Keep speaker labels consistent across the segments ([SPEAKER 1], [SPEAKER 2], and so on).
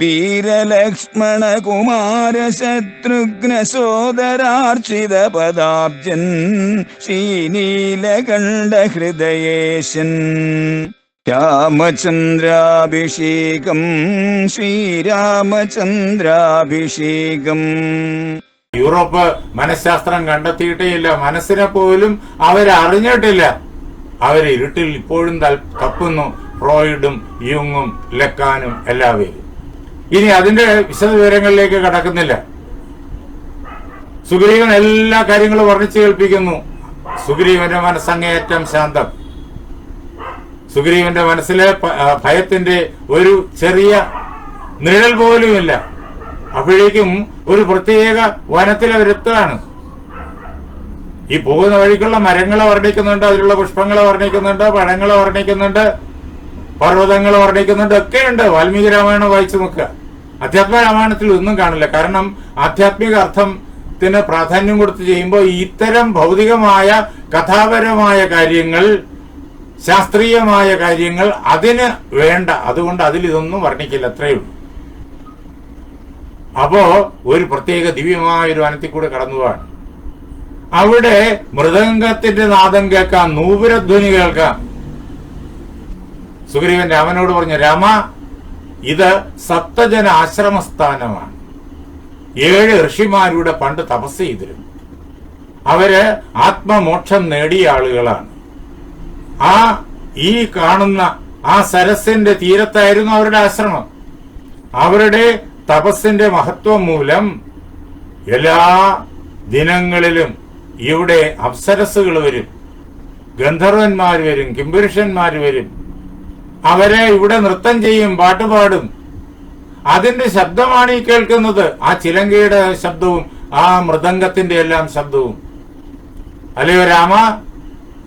[SPEAKER 1] വീരലക്ഷ്മണ കുമാര ശത്രുഘ്ന സോദരാർച്ചിത പദാബ്ജൻ ശ്രീനീലകണ്ഠ ഹൃദയേശൻ രാമചന്ദ്രാഭിഷേകം ശ്രീരാമചന്ദ്രാഭിഷേകം.
[SPEAKER 2] യൂറോപ്പ് മനഃശാസ്ത്രം കണ്ടെത്തിയിട്ടേയില്ല. മനസ്സിനെ പോലും അവരറിഞ്ഞിട്ടില്ല. അവർ ഇരുട്ടിൽ ഇപ്പോഴും തപ്പുന്നു. ഫ്രോയിഡും യുങ്ങും ലക്കാനും എല്ലാവരും. ഇനി അതിന്റെ വിശദവിവരങ്ങളിലേക്ക് കടക്കുന്നില്ല. സുഗ്രീവൻ എല്ലാ കാര്യങ്ങളും വർണിച്ചു കേൾപ്പിക്കുന്നു. സുഗ്രീവന്റെ മനസ്സങ്ങേയറ്റം ശാന്തം. സുഗ്രീവന്റെ മനസ്സിലെ ഭയത്തിന്റെ ഒരു ചെറിയ നിഴൽ പോലുമില്ല. അപ്പോഴേക്കും ഒരു പ്രത്യേക വനത്തിൽ അവരെത്തുകയാണ് ഈ പോകുന്ന വഴിക്കുള്ള മരങ്ങളെ വർണിക്കുന്നുണ്ട് അതിലുള്ള പുഷ്പങ്ങളെ വർണിക്കുന്നുണ്ട് പഴങ്ങളെ വർണിക്കുന്നുണ്ട്. പർവതങ്ങളെ വർണിക്കുന്നുണ്ട് ഒക്കെയുണ്ട്. വാൽമീകി രാമായണം വായിച്ചു നോക്കുക. അധ്യാത്മ രാമായണത്തിൽ ഒന്നും കാണില്ല. കാരണം ആധ്യാത്മിക അർത്ഥത്തിന് പ്രാധാന്യം കൊടുത്ത് ചെയ്യുമ്പോൾ ഇത്തരം ഭൗതികമായ കഥാപരമായ കാര്യങ്ങൾ ശാസ്ത്രീയമായ കാര്യങ്ങൾ അതിന് വേണ്ട. അതുകൊണ്ട് അതിൽ ഇതൊന്നും വർണിക്കില്ല. അത്രയേ ഉള്ളൂ. അപ്പോ ഒരു പ്രത്യേക ദിവ്യമായ ഒരു വനത്തിൽ കൂടെ കടന്നു പോവാണ്. അവിടെ മൃദംഗത്തിന്റെ നാദം കേൾക്കാം നൂപുരധ്വനി കേൾക്കാം. സുഗ്രീവൻ രാമനോട് പറഞ്ഞു രാമ ഇത് സപ്തജന ആശ്രമസ്ഥാനമാണ്. ഏഴ് ഋഷിമാരുടെ പണ്ട് തപസ് ചെയ്തിരുന്നു. അവർ ആത്മമോക്ഷം നേടിയ ആളുകളാണ്. ആ ഈ കാണുന്ന ആ സരസിന്റെ തീരത്തായിരുന്നു അവരുടെ ആശ്രമം. അവരുടെ തപസ്സിന്റെ മഹത്വം മൂലം എല്ലാ ദിനങ്ങളിലും ഇവിടെ അപ്സരസുകൾ വരും. ഗന്ധർവന്മാർ വരും കിംപുരുഷന്മാർ വരും. അവരെ ഇവിടെ നൃത്തം ചെയ്യും പാട്ടുപാടും അതിന്റെ ശബ്ദമാണ് ഈ കേൾക്കുന്നത്. ആ ചിലങ്കയുടെ ശബ്ദവും ആ മൃദംഗത്തിന്റെ എല്ലാം ശബ്ദവും. അല്ലയോ രാമ?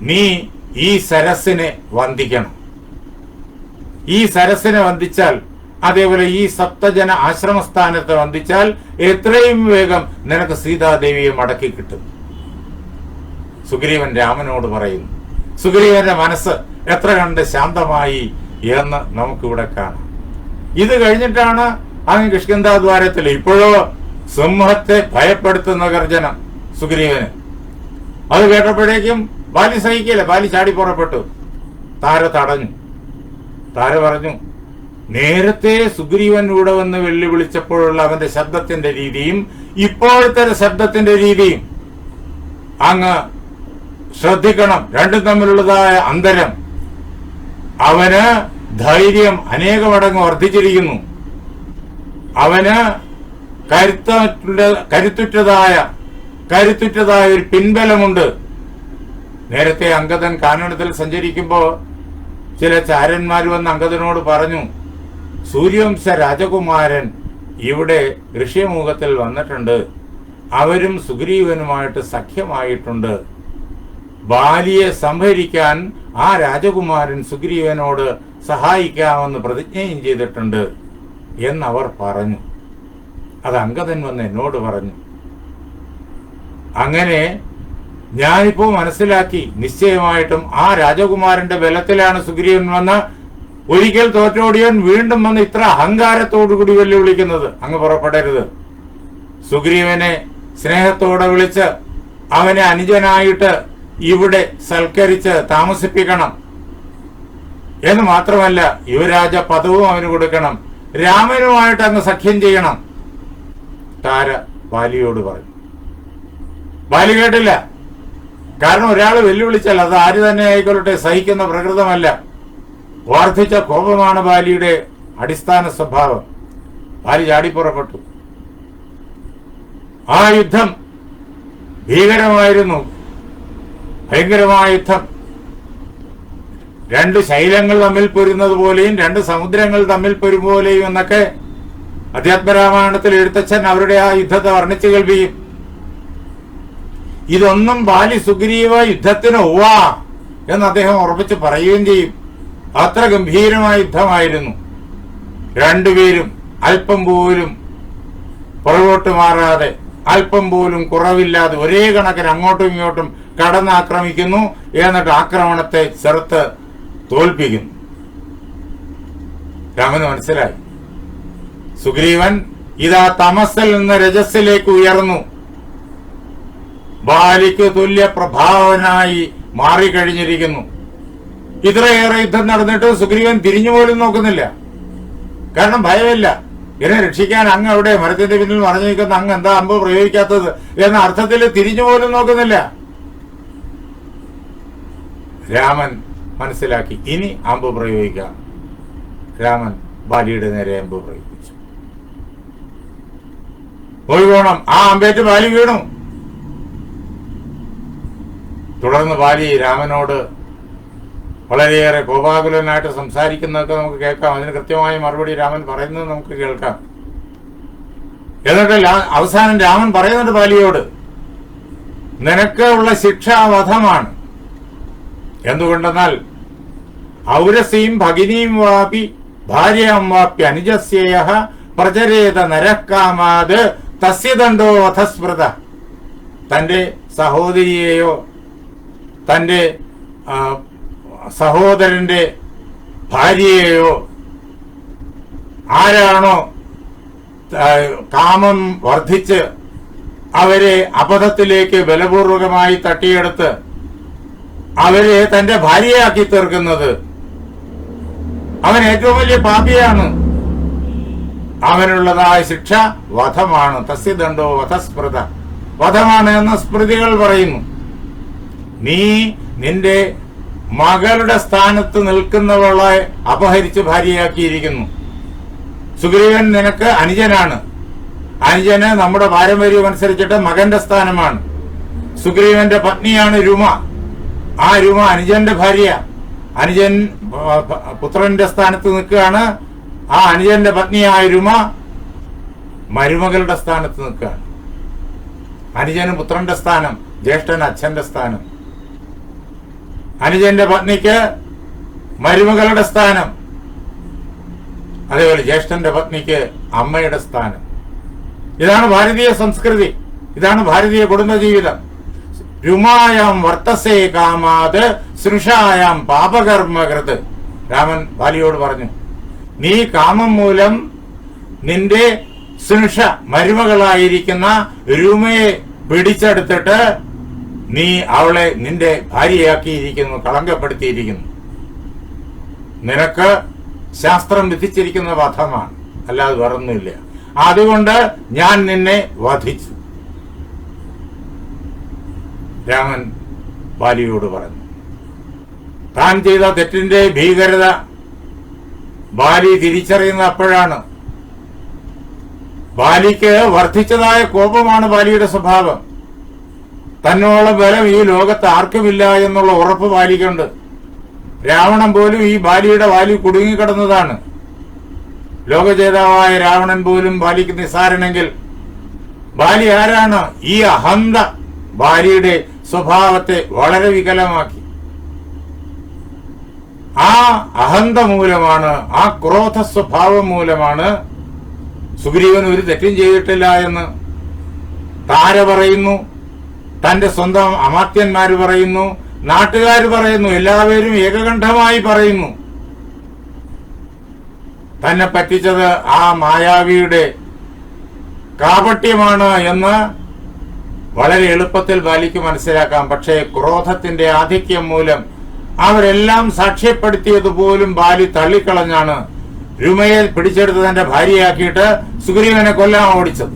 [SPEAKER 2] നീ ഈ സരസിനെ വന്ദിക്കണം. ഈ സരസിനെ വന്ദിച്ചാൽ അതേപോലെ ഈ സപ്തജന ആശ്രമസ്ഥാനത്തെ വന്ദിച്ചാൽ എത്രയും വേഗം നിനക്ക് സീതാദേവിയെ മടക്കി കിട്ടും. സുഗ്രീവൻ രാമനോട് പറയുന്നു. സുഗ്രീവന്റെ മനസ്സ് എത്ര കണ്ട് ശാന്തമായി എന്ന് നമുക്കിവിടെ കാണാം. ഇത് കഴിഞ്ഞിട്ടാണ് അങ്ങ് കിഷ്കിന്താദ്വാരത്തിൽ ഇപ്പോഴോ സിംഹത്തെ ഭയപ്പെടുത്തുന്ന ഗർജനം സുഗ്രീവന്. അത് കേട്ടപ്പോഴേക്കും ബാലി സഹിക്കില്ല ബാലി ചാടി പുറപ്പെട്ടു. താര തടഞ്ഞു. താര പറഞ്ഞു നേരത്തെ സുഗ്രീവൻ ഇവിടെ വന്ന് വെല്ലുവിളിച്ചപ്പോഴുള്ള അവന്റെ ശബ്ദത്തിന്റെ രീതിയും ഇപ്പോഴത്തെ ശബ്ദത്തിന്റെ രീതിയും അങ്ങ് ശ്രദ്ധിക്കണം. രണ്ടും തമ്മിലുള്ളതായ അന്തരം അവന് ധൈര്യം അനേക മടങ്ങ് വർദ്ധിച്ചിരിക്കുന്നു. അവന് കരുത്തുറ്റ കരുത്തുറ്റതായ കരുത്തുറ്റതായ ഒരു പിൻബലമുണ്ട്. നേരത്തെ അങ്കദൻ കാനഡത്തിൽ സഞ്ചരിക്കുമ്പോൾ ചില ചാരന്മാർ വന്ന് അങ്കദനോട് പറഞ്ഞു സൂര്യവംശ രാജകുമാരൻ ഇവിടെ ഋഷ്യമുഖത്തിൽ വന്നിട്ടുണ്ട്. അവരും സുഗ്രീവനുമായിട്ട് സഖ്യമായിട്ടുണ്ട്. ബാലിയെ സംഭരിക്കാൻ ആ രാജകുമാരൻ സുഗ്രീവനോട് സഹായിക്കാമെന്ന് പ്രതിജ്ഞയും ചെയ്തിട്ടുണ്ട് എന്നവർ പറഞ്ഞു. അത് അങ്കദൻ വന്ന് എന്നോട് പറഞ്ഞു. അങ്ങനെ ഞാനിപ്പോ മനസ്സിലാക്കി നിശ്ചയമായിട്ടും ആ രാജകുമാരന്റെ ബലത്തിലാണ് സുഗ്രീവൻ വന്ന് ഒരിക്കൽ തോറ്റോടിയൻ വീണ്ടും വന്ന് ഇത്ര അഹങ്കാരത്തോടുകൂടി വെല്ലുവിളിക്കുന്നത്. അങ്ങ് പുറപ്പെടരുത്. സുഗ്രീവനെ സ്നേഹത്തോടെ വിളിച്ച് അവനെ അനുജനായിട്ട് ഇവിടെ സൽക്കരിച്ച് താമസിപ്പിക്കണം. എന്ന് മാത്രമല്ല യുവരാജ പദവും അവന് കൊടുക്കണം. രാമനുമായിട്ട് അങ്ങ് സഖ്യം ചെയ്യണം. താര ബാലിയോട് പറഞ്ഞു. ബാലി കേട്ടില്ല. കാരണം ഒരാൾ വെല്ലുവിളിച്ചാൽ അത് ആര് തന്നെ ആയിക്കൊള്ളട്ടെ സഹിക്കുന്ന പ്രകൃതമല്ല. വർദ്ധിച്ച കോപമാണ് ബാലിയുടെ അടിസ്ഥാന സ്വഭാവം. ബാലി ചാടിപ്പുറപ്പെട്ടു. ആ യുദ്ധം ഭീകരമായിരുന്നു. ഭയങ്കരമായ യുദ്ധം രണ്ട് ശൈലങ്ങൾ തമ്മിൽ പൊരുന്നത് പോലെയും രണ്ട് സമുദ്രങ്ങൾ തമ്മിൽ പൊരും പോലെയും എന്നൊക്കെ അധ്യാത്മരാമായണത്തിൽ എഴുത്തച്ഛൻ അവരുടെ ആ യുദ്ധത്തെ വർണിച്ചു കേൾപ്പിക്കും. ഇതൊന്നും ബാലി സുഗ്രീവ യുദ്ധത്തിന് ഒവാ എന്ന് അദ്ദേഹം ഉറപ്പിച്ച് പറയുകയും ചെയ്യും. അത്ര ഗംഭീരമായ യുദ്ധമായിരുന്നു. രണ്ടുപേരും അല്പം പോലും പുറകോട്ട് മാറാതെ അല്പം പോലും കുറവില്ലാതെ ഒരേ കണക്കിന് അങ്ങോട്ടും ഇങ്ങോട്ടും കടന്നാക്രമിക്കുന്നു എന്നിട്ട് ആക്രമണത്തെ ചെറുത്ത് തോൽപ്പിക്കുന്നു. രാമന് മനസ്സിലായി. സുഗ്രീവൻ ഇതാ തമസിൽ നിന്ന് രജസിലേക്ക് ഉയർന്നു. ബാലിക്ക് തുല്യ പ്രഭാവനായി മാറിക്കഴിഞ്ഞിരിക്കുന്നു. ഇത്രയേറെ യുദ്ധം നടന്നിട്ട് സുഗ്രീവൻ തിരിഞ്ഞു പോലും നോക്കുന്നില്ല. കാരണം ഭയമില്ല. എന്നെ രക്ഷിക്കാൻ അങ്ങ് അവിടെ മരത്തിന്റെ പിന്നിൽ മറഞ്ഞു അങ്ങ് എന്താ അമ്പ് പ്രയോഗിക്കാത്തത്? എന്ന അർത്ഥത്തിൽ തിരിഞ്ഞു പോലും നോക്കുന്നില്ല. രാമൻ മനസ്സിലാക്കി. ഇനി അമ്പ് പ്രയോഗിക്കാം. രാമൻ ബാലിയുടെ നേരെ അമ്പ് പ്രയോഗിച്ചു. പോയി പോണം ആ അമ്പേറ്റ് ബാലി വീണു. തുടർന്ന് ബാലി രാമനോട് വളരെയേറെ കോപാകുലനായിട്ട് സംസാരിക്കുന്നതൊക്കെ നമുക്ക് കേൾക്കാം. അതിന് കൃത്യമായ മറുപടി രാമൻ പറയുന്നത് നമുക്ക് കേൾക്കാം. എന്നിട്ട് അവസാനം രാമൻ പറയുന്നുണ്ട് ബാലിയോട് നിനക്ക് ഉള്ള ശിക്ഷ വധമാണ് എന്തുകൊണ്ടെന്നാൽ ഔരസീം ഭഗിനീം വാപി ഭാര്യാം വാപ്യ അനുജസ്യേയ പ്രചരേത നരക്കാമാത് തസ്യദണ്ഡോ അധസ്മൃത. തന്റെ സഹോദരിയെയോ തന്റെ സഹോദരന്റെ ഭാര്യയെയോ ആരാണോ കാമം വർദ്ധിച്ച് അവരെ അബദ്ധത്തിലേക്ക് ബലപൂർവകമായി തട്ടിയെടുത്ത് അവരെ തന്റെ ഭാര്യയാക്കി തീർക്കുന്നത്. അവൻ ഏറ്റവും വലിയ പാപിയാണ്. അവനുള്ളതായ ശിക്ഷ വധമാണ്. തസ്യദണ്ഡോ വധസ്മൃത. വധമാണ് എന്ന സ്മൃതികൾ പറയുന്നു. നീ നിന്റെ മകളുടെ സ്ഥാനത്ത് നിൽക്കുന്നവളെ അപഹരിച്ച് ഭാര്യയാക്കിയിരിക്കുന്നു. സുഗ്രീവൻ നിനക്ക് അനുജനാണ്. അനുജന് നമ്മുടെ പാരമ്പര്യം അനുസരിച്ചിട്ട് മകന്റെ സ്ഥാനമാണ്. സുഗ്രീവന്റെ പത്നിയാണ് രുമ. ആ രൂപ അനുജന്റെ ഭാര്യ. അനുജൻ പുത്രന്റെ സ്ഥാനത്ത് നിൽക്കുകയാണ്. ആ അനുജന്റെ പത്നിയായ രൂമ മരുമകളുടെ സ്ഥാനത്ത് നിൽക്കുകയാണ്. അനുജന് പുത്രന്റെ സ്ഥാനം ജ്യേഷ്ഠൻ അച്ഛന്റെ സ്ഥാനം. അനുജന്റെ പത്നിക്ക് മരുമകളുടെ സ്ഥാനം അതേപോലെ ജ്യേഷ്ഠന്റെ പത്നിക്ക് അമ്മയുടെ സ്ഥാനം. ഇതാണ് ഭാരതീയ സംസ്കൃതി. ഇതാണ് ഭാരതീയ കുടുംബജീവിതം. രുമായാം വർത്തസേ കാമാത് സൃഷായം പാപകർമ്മകൃത്. രാമൻ ബാലിയോട് പറഞ്ഞു നീ കാമം മൂലം നിന്റെ സൃഷ മരുമകളായിരിക്കുന്ന രുമയെ പിടിച്ചെടുത്തിട്ട് നീ അവളെ നിന്റെ ഭാര്യയാക്കിയിരിക്കുന്നു കളങ്കപ്പെടുത്തിയിരിക്കുന്നു. നിനക്ക് ശാസ്ത്രം വിധിച്ചിരിക്കുന്ന വധമാണ് അല്ലാതെ വേറൊന്നുമില്ല. അതുകൊണ്ട് ഞാൻ നിന്നെ വധിച്ചു. രാമൻ ബാലിയോട് പറഞ്ഞു താൻ ചെയ്ത തെറ്റിന്റെ ഭീകരത ബാലി തിരിച്ചറിയുന്ന അപ്പോഴാണ് ബാലിക്ക് വർദ്ധിച്ചതായ കോപമാണ് ബാലിയുടെ സ്വഭാവം. തന്നോളം ബലം ഈ ലോകത്ത് ആർക്കുമില്ല എന്നുള്ള ഉറപ്പ് ബാലിക്കുണ്ട്. രാവണൻ പോലും ഈ ബാലിയുടെ വാലി കുടുങ്ങിക്കിടന്നതാണ്. ലോകജേതാവായ രാവണൻ പോലും ബാലിക്ക് നിസ്സാരനെങ്കിൽ ബാലി ആരാണ്? ഈ അഹന്ത ബാലിയുടെ സ്വഭാവത്തെ വളരെ വികലമാക്കി. ആ അഹന്ത മൂലമാണ് ആ ക്രോധ സ്വഭാവം മൂലമാണ് സുഗ്രീവൻ ഒരു തെറ്റും ചെയ്തിട്ടില്ല എന്ന് താര പറയുന്നു തന്റെ സ്വന്തം അമാത്യന്മാർ പറയുന്നു നാട്ടുകാർ പറയുന്നു എല്ലാവരും ഏകകണ്ഠമായി പറയുന്നു. തന്നെ പറ്റിച്ചത് ആ മായാവിയുടെ കാപട്യമാണ് എന്ന് വളരെ എളുപ്പത്തിൽ ബാലിക്ക് മനസ്സിലാക്കാം. പക്ഷേ ക്രോധത്തിന്റെ ആധിക്യം മൂലം അവരെല്ലാം സാക്ഷ്യപ്പെടുത്തിയതുപോലും ബാലി തള്ളിക്കളഞ്ഞാണ് രുമയെ പിടിച്ചെടുത്ത് തന്റെ ഭാര്യയാക്കിയിട്ട് സുഗ്രീവനെ കൊല്ലാൻ ഓടിച്ചത്.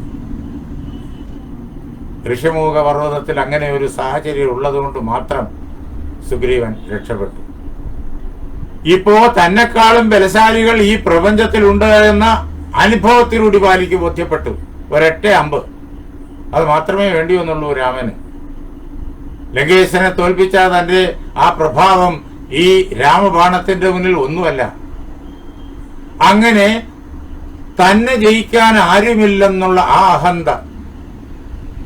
[SPEAKER 2] ഋഷിമുഖ പർവതത്തിൽ അങ്ങനെ ഒരു സാഹചര്യം ഉള്ളതുകൊണ്ട് മാത്രം സുഗ്രീവൻ രക്ഷപ്പെട്ടു. ഇപ്പോ തന്നെക്കാളും ബലശാലികൾ ഈ പ്രപഞ്ചത്തിലുണ്ട് എന്ന അനുഭവത്തിലൂടെ ബാലിക്ക് ബോധ്യപ്പെട്ടു. ഒരൊറ്റ അമ്പ്. അത് മാത്രമേ വേണ്ടി വന്നുള്ളൂ രാമന്. ലങ്കേശനെ തോൽപ്പിച്ച തന്റെ ആ പ്രഭാവം ഈ രാമബാണത്തിന്റെ മുന്നിൽ ഒന്നുമല്ല. അങ്ങനെ തന്നെ ജയിക്കാൻ ആരുമില്ലെന്നുള്ള ആ അഹന്ത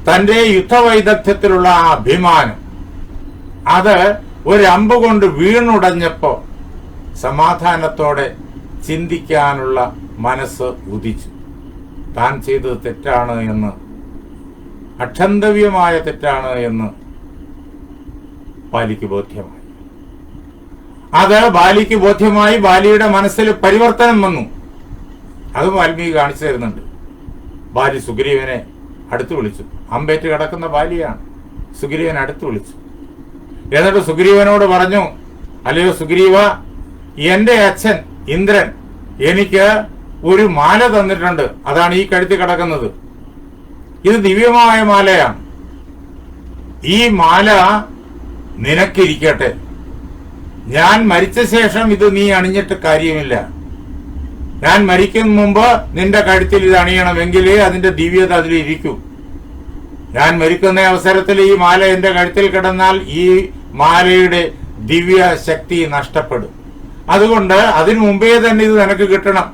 [SPEAKER 2] തന്റെ യുദ്ധവൈദഗ്ധ്യത്തിലുള്ള ആ അഭിമാനം അത് ഒരു അമ്പ് കൊണ്ട് വീണുടഞ്ഞപ്പോ സമാധാനത്തോടെ ചിന്തിക്കാനുള്ള മനസ്സ് ഉദിച്ചു. താൻ ചെയ്തത് തെറ്റാണ് എന്ന് അക്ഷന്തവ്യമായ തെറ്റാണ് എന്ന് ബാലിക്ക് ബോധ്യമായി. അത് ബാലിക്ക് ബോധ്യമായി ബാലിയുടെ മനസ്സിൽ പരിവർത്തനം വന്നു. അതും വാൽമീകി കാണിച്ചു തരുന്നുണ്ട്. ബാലി സുഗ്രീവനെ അടുത്ത് വിളിച്ചു. അമ്പേറ്റ് കിടക്കുന്ന ബാലിയാണ്. സുഗ്രീവൻ അടുത്ത് വിളിച്ചു. എന്നിട്ട് സുഗ്രീവനോട് പറഞ്ഞു അല്ലയോ സുഗ്രീവ എന്റെ അച്ഛൻ ഇന്ദ്രൻ എനിക്ക് ഒരു മാല തന്നിട്ടുണ്ട്. അതാണ് ഈ കഴുത്തി കിടക്കുന്നത്. ഇത് ദിവ്യമായ മാലയാണ്. ഈ മാല നിനക്കിരിക്കട്ടെ. ഞാൻ മരിച്ച ശേഷം ഇത് നീ അണിഞ്ഞിട്ട് കാര്യമില്ല. ഞാൻ മരിക്കുന്ന മുമ്പ് നിന്റെ കഴുത്തിൽ ഇത് അണിയണമെങ്കിലേ അതിന്റെ ദിവ്യത അതിലിരിക്കൂ. ഞാൻ മരിക്കുന്ന അവസരത്തിൽ ഈ മാല എന്റെ കഴുത്തിൽ കിടന്നാൽ ഈ മാലയുടെ ദിവ്യ ശക്തി നഷ്ടപ്പെടും. അതുകൊണ്ട് അതിനു മുമ്പേ തന്നെ ഇത് നിനക്ക് കിട്ടണം.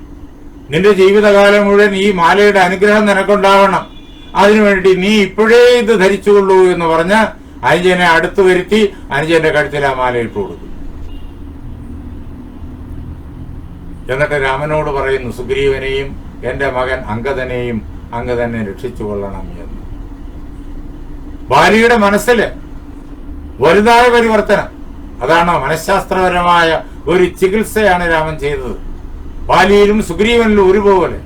[SPEAKER 2] നിന്റെ ജീവിതകാലം മുഴുവൻ ഈ മാലയുടെ അനുഗ്രഹം നിനക്കുണ്ടാവണം. അതിനുവേണ്ടി നീ ഇപ്പോഴേ ഇത് ധരിച്ചുകൊള്ളൂ എന്ന് പറഞ്ഞ് അനുജനെ അടുത്തു വരുത്തി അനുജന്റെ കഴുത്തിൽ ആ മാല ഇട്ടു കൊടുക്കും. എന്നിട്ട് രാമനോട് പറയുന്നു സുഗ്രീവനെയും എന്റെ മകൻ അങ്കദനെയും അങ്ങ് തന്നെ രക്ഷിച്ചു കൊള്ളണം എന്ന്. ബാലിയുടെ മനസ്സിൽ വലുതായ പരിവർത്തനം. അതാണ് മനഃശാസ്ത്രപരമായ ഒരു ചികിത്സയാണ് രാമൻ ചെയ്തത്. ബാലിയിലും സുഗ്രീവനിലും ഒരുപോലെ.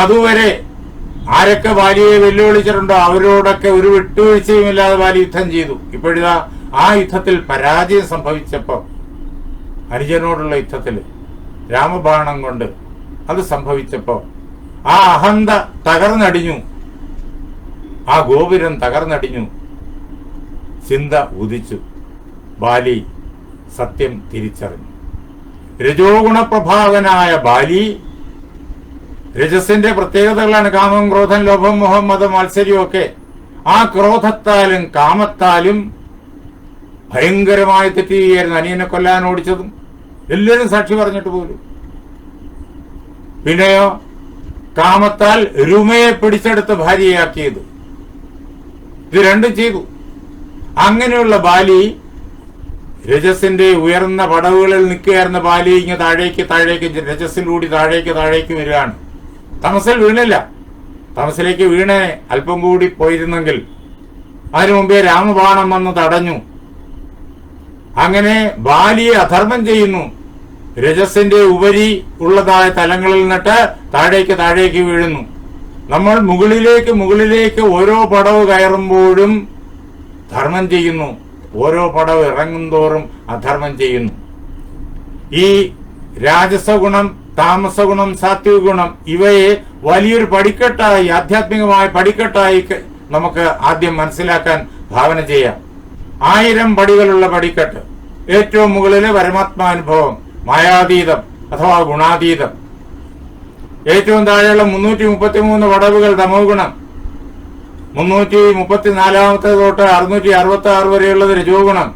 [SPEAKER 2] അതുവരെ ആരൊക്കെ ബാലിയെ വെല്ലുവിളിച്ചിട്ടുണ്ടോ അവരോടൊക്കെ ഒരു വിട്ടുവീഴ്ചയുമില്ലാതെ ബാലി യുദ്ധം ചെയ്തു. ഇപ്പോഴിതാ ആ യുദ്ധത്തിൽ പരാജയം സംഭവിച്ചപ്പോൾ ഹരിജനോടുള്ള യുദ്ധത്തിൽ രാമബാണം കൊണ്ട് അത് സംഭവിച്ചപ്പോൾ ആ അഹന്ത തകർന്നടിഞ്ഞു. ആ ഗോപുരം തകർന്നടിഞ്ഞു. ചിന്ത ഉദിച്ചു. ബാലി സത്യം തിരിച്ചറിഞ്ഞു. രജോഗുണപ്രഭാവനായ ബാലി രജസിന്റെ പ്രത്യേകതകളാണ് കാമം ക്രോധം ലോഭം മോഹം മതം മാത്സര്യം ഒക്കെ. ആ ക്രോധത്താലും കാമത്താലും ഭയങ്കരമായി തെറ്റ് ചെയ്യായിരുന്നു അനിയനെ കൊല്ലാൻ ഓടിച്ചതും എല്ലാവരും സാക്ഷി പറഞ്ഞിട്ട് പോലും. പിന്നെയോ കാമത്താൽ രുമയെ പിടിച്ചെടുത്ത് ഭാര്യയാക്കിയത്. ഇത് രണ്ടും ചെയ്തു. അങ്ങനെയുള്ള ബാലി രജസിന്റെ ഉയർന്ന പടവുകളിൽ നിൽക്കുകയായിരുന്ന ബാലി ഇങ്ങ് താഴേക്ക് താഴേക്ക് രജസിലൂടി താഴേക്ക് താഴേക്ക് വരികയാണ്. തമസിൽ വീണില്ല. തമസിലേക്ക് വീണ് അല്പം കൂടി പോയിരുന്നെങ്കിൽ അതിനു മുമ്പേ രാമബാണം വന്ന് തടഞ്ഞു. അങ്ങനെ ബാലിയെ അധർമ്മം ചെയ്യുന്നു. രജസിന്റെ ഉപരി ഉള്ളതായ തലങ്ങളിൽ നിന്നിട്ട് താഴേക്ക് താഴേക്ക് വീഴുന്നു. നമ്മൾ മുകളിലേക്ക് മുകളിലേക്ക് ഓരോ പടവ് കയറുമ്പോഴും ധർമ്മം ചെയ്യുന്നു. ഓരോ പടവ് ഇറങ്ങും തോറും അധർമ്മം ചെയ്യുന്നു. ഈ രാജസഗുണം താമസഗുണം സാത്വിക ഗുണം ഇവയെ വലിയൊരു പടിക്കെട്ടായി ആധ്യാത്മികമായ പടിക്കെട്ടായി നമുക്ക് ആദ്യം മനസ്സിലാക്കാൻ ഭാവന ചെയ്യാം. ആയിരം പടികളുള്ള പടിക്കെട്ട്. ഏറ്റവും മുകളിലെ പരമാത്മാനുഭവം മായാതീതം അഥവാ ഗുണാതീതം. ഏറ്റവും താഴെയുള്ള മുന്നൂറ്റി മുപ്പത്തി മൂന്ന് പടവുകൾ തമോ ഗുണം മുന്നൂറ്റി മുപ്പത്തിനാലാമത്തെ തൊട്ട് അറുന്നൂറ്റി അറുപത്തി ആറ് വരെയുള്ളത് രജോ ഗുണം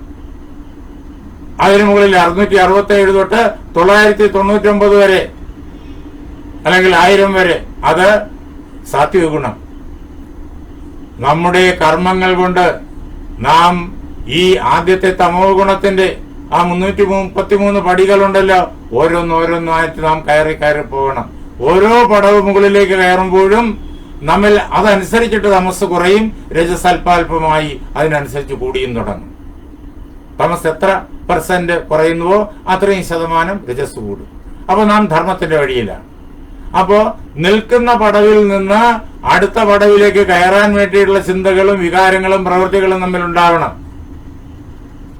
[SPEAKER 2] അതിനു മുകളിൽ അറുന്നൂറ്റി അറുപത്തി ഏഴ് തൊട്ട് തൊള്ളായിരത്തി തൊണ്ണൂറ്റി ഒമ്പത് വരെ അല്ലെങ്കിൽ ആയിരം വരെ. അത് സാത്വിക ഗുണം. നമ്മുടെ കർമ്മങ്ങൾ കൊണ്ട് നാം ഈ ആദ്യത്തെ തമോ ഗുണത്തിന്റെ ആ മുന്നൂറ്റി മുപ്പത്തി മൂന്ന് പടികളുണ്ടല്ലോ. ഓരോന്ന് ഓരോന്നായിട്ട് നാം കയറി കയറി പോകണം. ഓരോ പടവ് മുകളിലേക്ക് കയറുമ്പോഴും നമ്മിൽ അതനുസരിച്ചിട്ട് തമസ് കുറയും രജസൽപാൽപമായി അതിനനുസരിച്ച് കൂടിയും തുടങ്ങും. തമസ് എത്ര? പെർസെന്റ് കുറയുന്നുവോ അത്രയും ശതമാനം രജസ് കൂടും. അപ്പോൾ നാം ധർമ്മത്തിന്റെ വഴിയിലാണ് അപ്പോൾ നിൽക്കുന്ന പടവിൽ നിന്ന് അടുത്ത പടവിലേക്ക് കയറാൻ വേണ്ടിയിട്ടുള്ള ചിന്തകളും വികാരങ്ങളും പ്രവൃത്തികളും തമ്മിൽ ഉണ്ടാവണം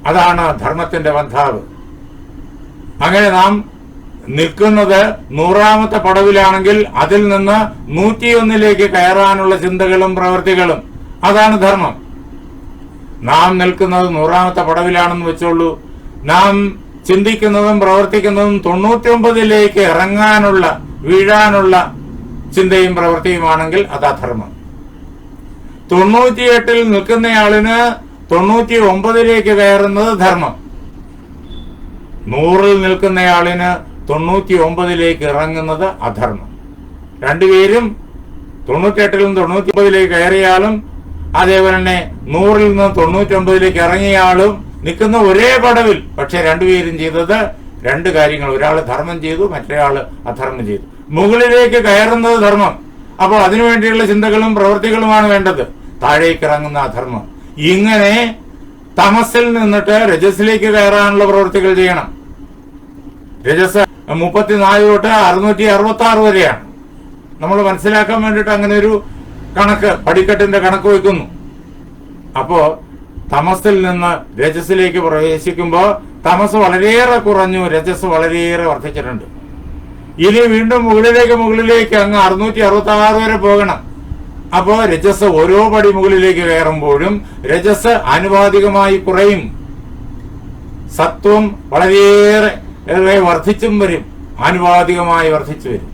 [SPEAKER 2] അതാണ് ധർമ്മത്തിന്റെ ബന്ധാവ് അങ്ങനെ നാം നിൽക്കുന്നത് നൂറാമത്തെ പടവിലാണെങ്കിൽ അതിൽ നിന്ന് നൂറ്റിയൊന്നിലേക്ക് കയറാനുള്ള ചിന്തകളും പ്രവൃത്തികളും. അതാണ് ധർമ്മം. നാം നിൽക്കുന്നത് നൂറാമത്തെ പടവിലാണെന്ന് വെച്ചോളൂ. നാം ചിന്തിക്കുന്നതും പ്രവർത്തിക്കുന്നതും തൊണ്ണൂറ്റിയൊമ്പതിലേക്ക് ഇറങ്ങാനുള്ള വീഴാനുള്ള ചിന്തയും പ്രവൃത്തിയുമാണെങ്കിൽ അത് അധർമ്മം തൊണ്ണൂറ്റിയെട്ടിൽ നിൽക്കുന്നയാളിന് തൊണ്ണൂറ്റി ഒമ്പതിലേക്ക് കയറുന്നത് ധർമ്മം. നൂറിൽ നിൽക്കുന്നയാളിന് തൊണ്ണൂറ്റി ഒമ്പതിലേക്ക് ഇറങ്ങുന്നത് അധർമ്മം. രണ്ടുപേരും തൊണ്ണൂറ്റിയെട്ടിലും തൊണ്ണൂറ്റി ഒമ്പതിലേക്ക് കയറിയാലും അതേപോലെ തന്നെ നൂറിൽ നിന്ന് തൊണ്ണൂറ്റി ഒമ്പതിലേക്ക് ഇറങ്ങിയാളും നിൽക്കുന്ന ഒരേ പടവിൽ പക്ഷെ രണ്ടുപേരും ചെയ്തത് രണ്ട് കാര്യങ്ങൾ. ഒരാൾ ധർമ്മം ചെയ്തു മറ്റേയാൾ അധർമ്മം ചെയ്തു. മുകളിലേക്ക് കയറുന്നത് ധർമ്മം. അപ്പോൾ അതിനുവേണ്ടിയുള്ള ചിന്തകളും പ്രവൃത്തികളുമാണ് വേണ്ടത്. താഴേക്ക് ഇറങ്ങുന്ന അധർമ്മം. ഇങ്ങനെ തമസിൽ നിന്നിട്ട് രജസിലേക്ക് കയറാനുള്ള പ്രവൃത്തികൾ ചെയ്യണം. രജസ് മുപ്പത്തിനാല് തൊട്ട് അറുന്നൂറ്റി അറുപത്തി ആറ് വരെയാണ്. നമ്മൾ മനസ്സിലാക്കാൻ വേണ്ടിയിട്ട് അങ്ങനെ ഒരു കണക്ക് പടിക്കെട്ടിന്റെ കണക്ക് വയ്ക്കുന്നു. അപ്പോ തമസിൽ നിന്ന് രജസിലേക്ക് പ്രവേശിക്കുമ്പോൾ തമസ് വളരെയേറെ കുറഞ്ഞു രജസ് വളരെയേറെ വർദ്ധിച്ചിട്ടുണ്ട്. ഇനി വീണ്ടും മുകളിലേക്ക് മുകളിലേക്ക് അങ്ങ് അറുന്നൂറ്റി അറുപത്തി ആറ് വരെ പോകണം. അപ്പോ രജസ് ഓരോ പടി മുകളിലേക്ക് കയറുമ്പോഴും രജസ് ആനുപാതികമായി കുറയും. സത്വം വളരെയേറെ വർദ്ധിച്ചും വരും ആനുപാതികമായി വർദ്ധിച്ചു വരും.